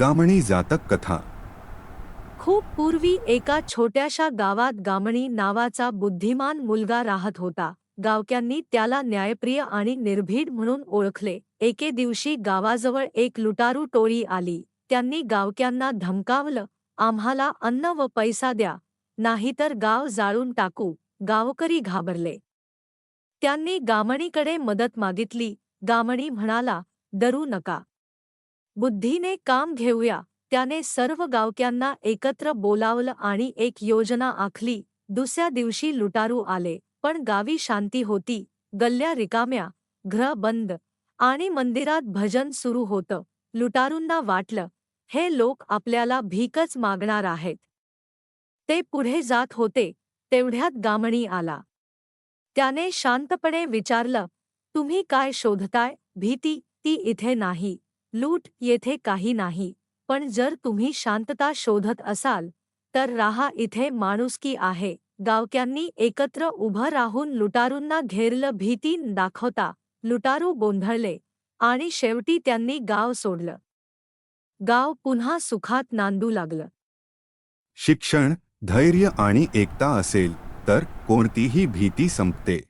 गामणी जातक कथा. खूप पूर्वी एका छोट्याशा गावात गामणी नावाचा बुद्धिमान मुलगा राहत होता. गावक्यांनी त्याला न्यायप्रिय आणि निर्भीड म्हणून ओळखले. एके दिवशी गावाजवळ एक लुटारू टोळी आली. त्यांनी गावक्यांना धमकावलं आम्हाला अन्न व पैसा द्या नाहीतर गाव जाळून टाकू गावकरी घाबरले. त्यांनी गामणीकडे मदत मागितली. गामणी म्हणाला डरू नका बुद्धीने काम घेऊया. त्याने सर्व गावक्यांना एकत्र बोलावलं आणि एक योजना आखली. दुसऱ्या दिवशी लुटारू आले. पण गावी शांती होती. गल्ल्या रिकाम्या. घ्र बंद. आणि मंदिरात भजन सुरू होतं. लुटारूंना वाटलं हे लोक आपल्याला भीकच मागणार आहेत. ते पुढे जात होते. तेवढ्यात गामणी आला. त्याने शांतपणे विचारलं तुम्ही काय शोधताय? भीती ती इथे नाही. लूट येथे काही नाही. पण जर तुम्ही शांतता शोधत असाल तर राहा इथे माणुसकी आहे. गावक्यांनी एकत्र उभं राहून लुटारूंना घेरलं भीती दाखवता लुटारू गोंधळले आणि शेवटी त्यांनी गाव सोडलं. गाव पुन्हा सुखात नांदू लागलं. शिक्षण धैर्य आणि एकता असेल तर कोणतीही भीती संपते.